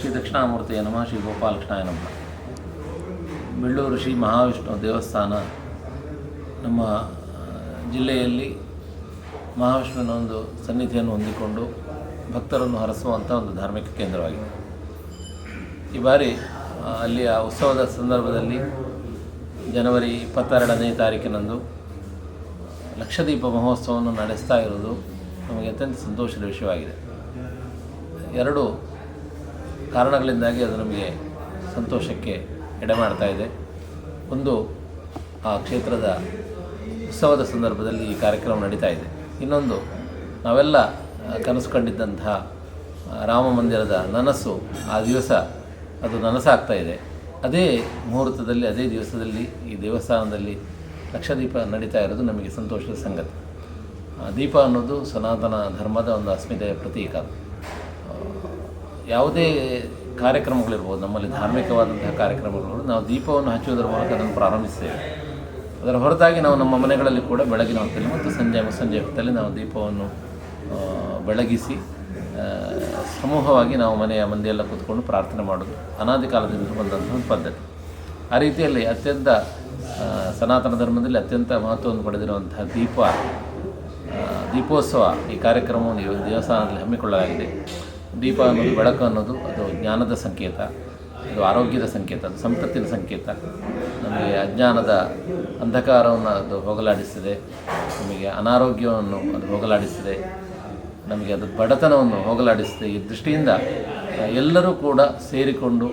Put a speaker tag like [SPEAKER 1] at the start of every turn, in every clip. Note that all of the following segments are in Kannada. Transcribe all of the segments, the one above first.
[SPEAKER 1] ಶ್ರೀ ದಕ್ಷಿಣಾಮೂರ್ತಿಯ ನಮಃ, ಶ್ರೀ ಗೋಪಾಲಕೃಷ್ಣಾಯ ನಮಃ. ಬೆಳ್ಳೂರು ಶ್ರೀ ಮಹಾವಿಷ್ಣು ದೇವಸ್ಥಾನ ನಮ್ಮ ಜಿಲ್ಲೆಯಲ್ಲಿ ಮಹಾವಿಷ್ಣುವಿನ ಒಂದು ಸನ್ನಿಧಿಯನ್ನು ಹೊಂದಿಕೊಂಡು ಭಕ್ತರನ್ನು ಹರಸುವಂಥ ಒಂದು ಧಾರ್ಮಿಕ ಕೇಂದ್ರವಾಗಿದೆ. ಈ ಬಾರಿ ಅಲ್ಲಿಯ ಉತ್ಸವದ ಸಂದರ್ಭದಲ್ಲಿ ಜನವರಿ ಇಪ್ಪತ್ತೆರಡನೇ ತಾರೀಕಿನಂದು ಲಕ್ಷದೀಪ ಮಹೋತ್ಸವವನ್ನು ನಡೆಸ್ತಾ ಇರೋದು ನಮಗೆ ಅತ್ಯಂತ ಸಂತೋಷದ ವಿಷಯವಾಗಿದೆ. ಎರಡು ಕಾರಣಗಳಿಂದಾಗಿ ಅದು ನಮಗೆ ಸಂತೋಷಕ್ಕೆ ಎಡೆ ಮಾಡ್ತಾ ಇದೆ. ಒಂದು, ಆ ಕ್ಷೇತ್ರದ ಉತ್ಸವದ ಸಂದರ್ಭದಲ್ಲಿ ಈ ಕಾರ್ಯಕ್ರಮ ನಡೀತಾ ಇದೆ. ಇನ್ನೊಂದು, ನಾವೆಲ್ಲ ಕನಸು ಕಂಡಿದ್ದಂತಹ ರಾಮ ಮಂದಿರದ ನನಸು ಆ ದಿವಸ ಅದು ನನಸಾಗ್ತಾ ಇದೆ. ಅದೇ ಮುಹೂರ್ತದಲ್ಲಿ, ಅದೇ ದಿವಸದಲ್ಲಿ, ಈ ದೇವಸ್ಥಾನದಲ್ಲಿ ಲಕ್ಷದೀಪ ನಡೀತಾ ಇರೋದು ನಮಗೆ ಸಂತೋಷದ ಸಂಗತಿ. ದೀಪ ಅನ್ನೋದು ಸನಾತನ ಧರ್ಮದ ಒಂದು ಅಸ್ಮಿತೆಯ ಪ್ರತೀಕ. ಯಾವುದೇ ಕಾರ್ಯಕ್ರಮಗಳಿರ್ಬೋದು, ನಮ್ಮಲ್ಲಿ ಧಾರ್ಮಿಕವಾದಂತಹ ಕಾರ್ಯಕ್ರಮಗಳು, ನಾವು ದೀಪವನ್ನು ಹಚ್ಚುವುದರ ಮೂಲಕ ಅದನ್ನು ಪ್ರಾರಂಭಿಸ್ತೇವೆ. ಅದರ ಹೊರತಾಗಿ ನಾವು ನಮ್ಮ ಮನೆಗಳಲ್ಲಿ ಕೂಡ ಬೆಳಗಿನ ಹೊತ್ತಲ್ಲಿ ಮತ್ತು ಸಂಜೆ ಮುಸಂಜೆ ಹೊತ್ತಲ್ಲಿ ನಾವು ದೀಪವನ್ನು ಬೆಳಗಿಸಿ ಸಮೂಹವಾಗಿ ನಾವು ಮನೆಯ ಮಂದಿಯೆಲ್ಲ ಕೂತ್ಕೊಂಡು ಪ್ರಾರ್ಥನೆ ಮಾಡೋದು ಅನಾದಿ ಕಾಲದಿಂದ ಬಂದಂತಹ ಒಂದು ಪದ್ಧತಿ. ಆ ರೀತಿಯಲ್ಲಿ ಅತ್ಯಂತ ಸನಾತನ ಧರ್ಮದಲ್ಲಿ ಅತ್ಯಂತ ಮಹತ್ವವನ್ನು ಪಡೆದಿರುವಂತಹ ದೀಪ ದೀಪೋತ್ಸವ ಈ ಕಾರ್ಯಕ್ರಮವನ್ನು ದೇವಸ್ಥಾನದಲ್ಲಿ ಹಮ್ಮಿಕೊಳ್ಳಲಾಗಿದೆ. ದೀಪ ಅನ್ನೋದು ಬೆಳಕು ಅನ್ನೋದು ಅದು ಜ್ಞಾನದ ಸಂಕೇತ, ಅದು ಆರೋಗ್ಯದ ಸಂಕೇತ, ಅದು ಸಂಪತ್ತಿನ ಸಂಕೇತ. ನಮಗೆ ಅಜ್ಞಾನದ ಅಂಧಕಾರವನ್ನು ಅದು ಹೋಗಲಾಡಿಸ್ತದೆ ನಮಗೆ ಅನಾರೋಗ್ಯವನ್ನು ಅದು ಹೋಗಲಾಡಿಸ್ತದೆ ನಮಗೆ ಅದು ಬಡತನವನ್ನು ಹೋಗಲಾಡಿಸ್ತದೆ ಈ ದೃಷ್ಟಿಯಿಂದ ಎಲ್ಲರೂ ಕೂಡ ಸೇರಿಕೊಂಡು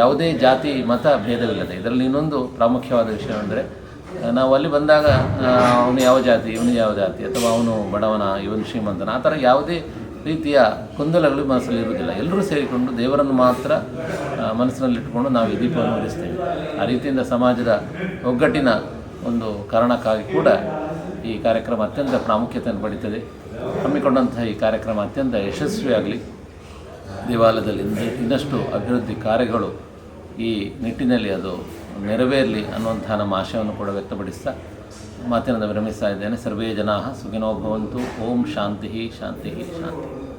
[SPEAKER 1] ಯಾವುದೇ ಜಾತಿ, ಮತ ಭೇದವಿಲ್ಲದೆ, ಇದರಲ್ಲಿ ಇನ್ನೊಂದು ಪ್ರಾಮುಖ್ಯವಾದ ವಿಷಯ ಅಂದರೆ ನಾವು ಅಲ್ಲಿ ಬಂದಾಗ ಅವನು ಯಾವ ಜಾತಿ, ಇವನು ಯಾವ ಜಾತಿ, ಅಥವಾ ಅವನು ಬಡವನ, ಇವನು ಶ್ರೀಮಂತನ, ಆ ಥರ ಯಾವುದೇ ರೀತಿಯ ಗೊಂದಲಗಳು ಮನಸ್ಸಲ್ಲಿ ಇರುವುದಿಲ್ಲ. ಎಲ್ಲರೂ ಸೇರಿಕೊಂಡು ದೇವರನ್ನು ಮಾತ್ರ ಮನಸ್ಸಿನಲ್ಲಿಟ್ಟುಕೊಂಡು ನಾವು ಈ ದೀಪವನ್ನು ಉಳಿಸ್ತೇವೆ ಆ ರೀತಿಯಿಂದ ಸಮಾಜದ ಒಗ್ಗಟ್ಟಿನ ಒಂದು ಕಾರಣಕ್ಕಾಗಿ ಕೂಡ ಈ ಕಾರ್ಯಕ್ರಮ ಅತ್ಯಂತ ಪ್ರಾಮುಖ್ಯತೆಯನ್ನು ಪಡೀತದೆ. ಹಮ್ಮಿಕೊಂಡಂತಹ ಈ ಕಾರ್ಯಕ್ರಮ ಅತ್ಯಂತ ಯಶಸ್ವಿಯಾಗಲಿ. ದೇವಾಲಯದಲ್ಲಿ ಇನ್ನ- ಇನ್ನಷ್ಟು ಅಭಿವೃದ್ಧಿ ಕಾರ್ಯಗಳು ಈ ನಿಟ್ಟಿನಲ್ಲಿ ಅದು ನೆರವೇರಲಿ ಅನ್ನುವಂತಹ ನಮ್ಮ ಆಶಯವನ್ನು ಕೂಡ ವ್ಯಕ್ತಪಡಿಸ್ತಾ ಮಾತಿನಿಂದ ವಿರಮಿಸ್ತಾ ಇದ್ದೇನೆ. ಸರ್ವೇ ಜನಾ ಸುಖಿನೋ ಭವಂತು. ಓಂ ಶಾಂತಿ ಶಾಂತಿ ಶಾಂತಿ.